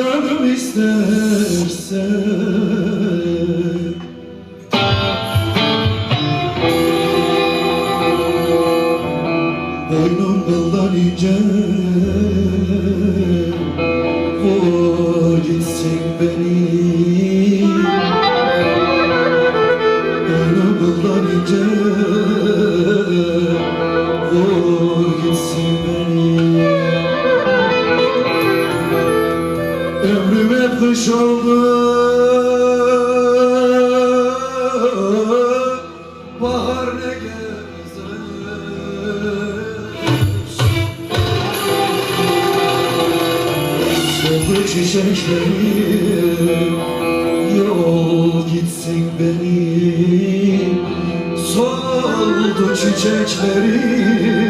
canım isterse. Boynum kıldan ince. Geçmiş oldu. Bahar ne gezmiş Soldu çiçeklerim Yol gitsin beni Soldu çiçeklerim.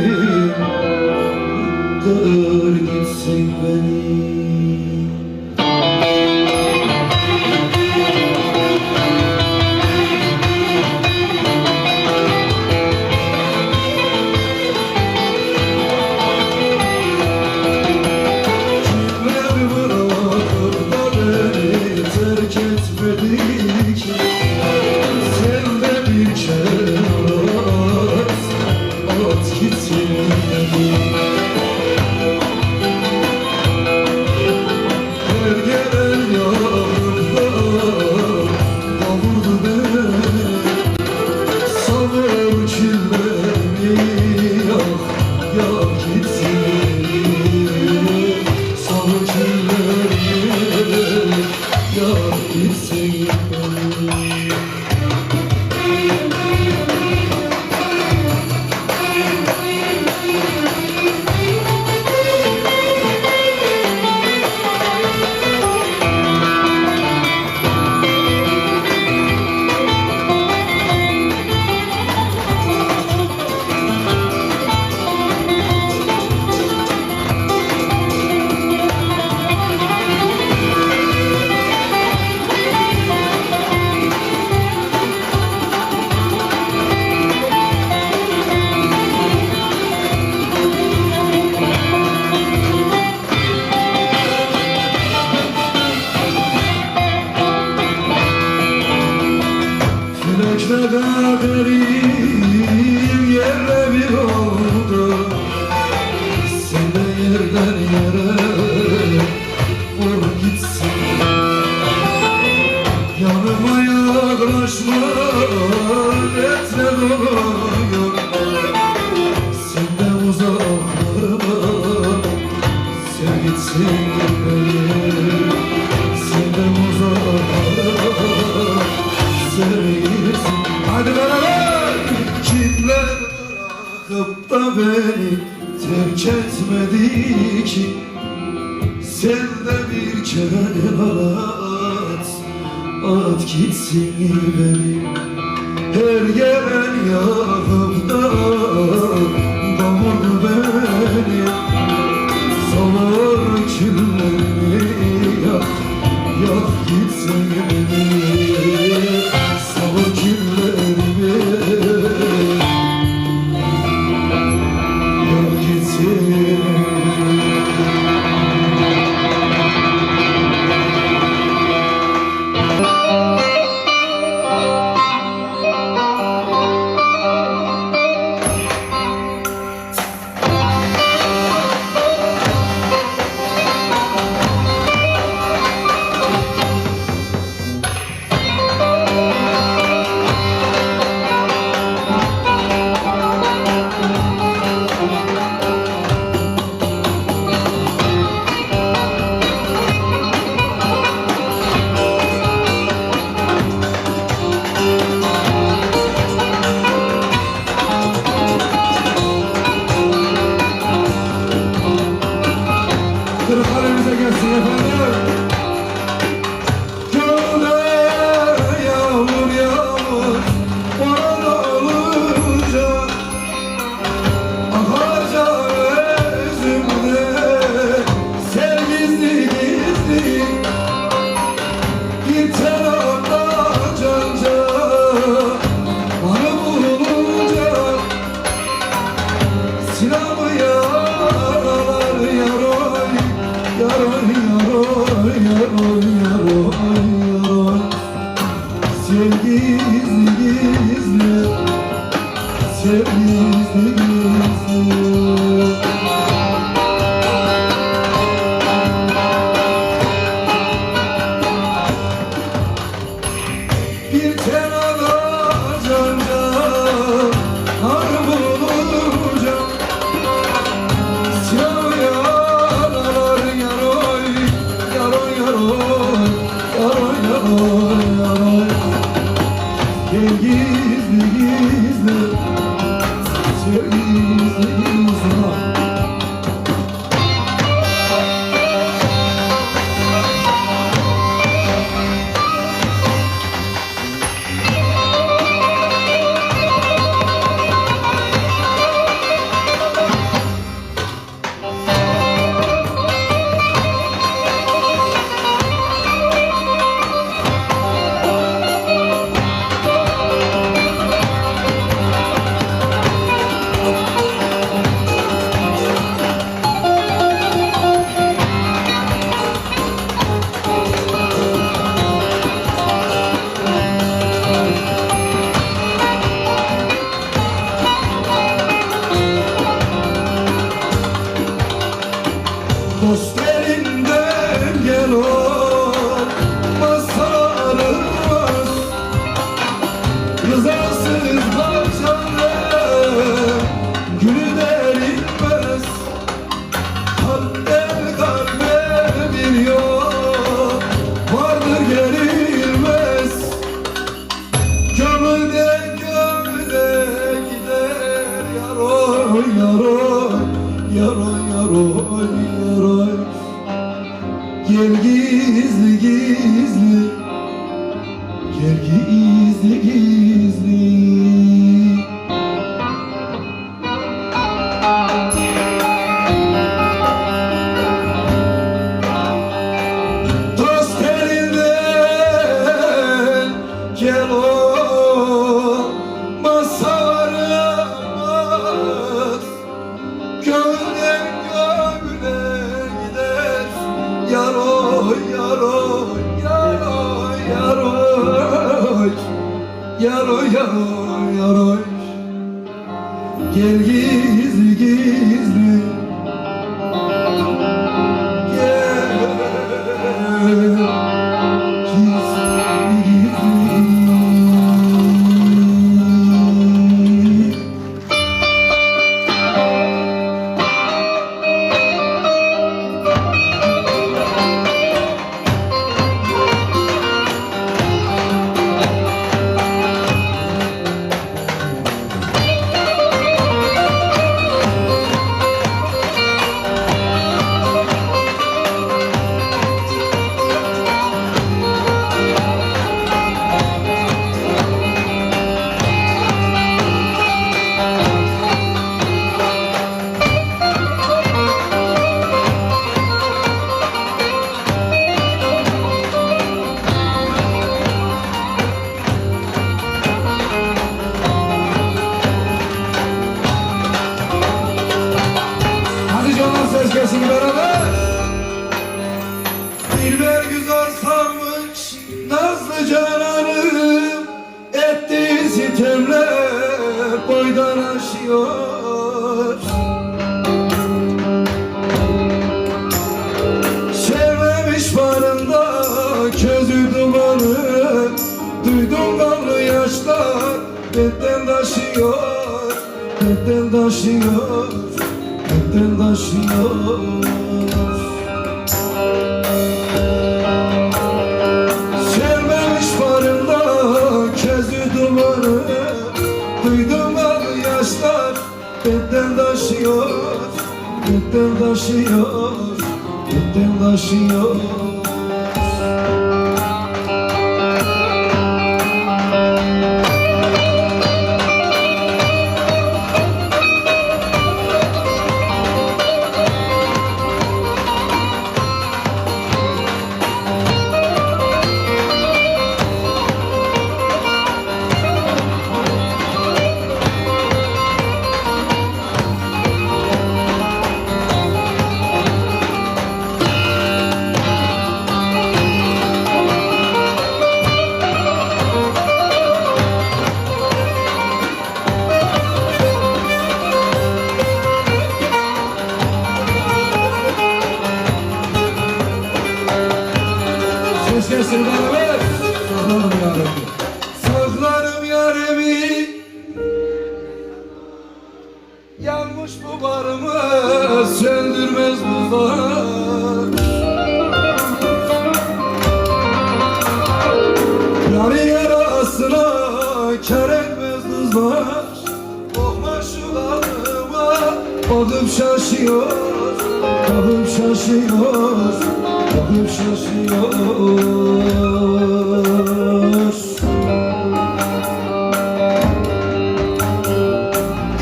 beni terk etmedi ki. Sen de bir kere at At gitsin beni. Her gelen yar Alkışlar önümüze gelsin efendim. Gölde yağmur yağmur Baran olunca Akacak özümde Sen gizli gizli Gitsen orada canca Bana bulunca Sinan yaroy Yaroy yaroy yaroy Gel giz taşıyor Kalpten taşıyor. Sevmemiş varımda Kezdi duvarı Duydum abi yaşlar Kalpten taşıyor Kalpten taşıyor Kalpten taşıyor. Kızlar Kokma şu kalıma Bakıp şaşıyor. Bakıp şaşıyor. Bakıp şaşıyor.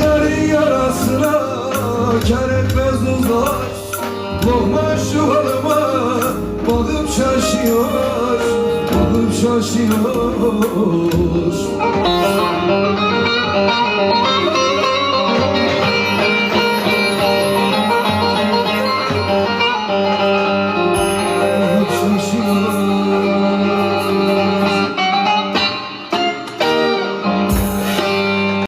Yarı yarasına kar taşıyor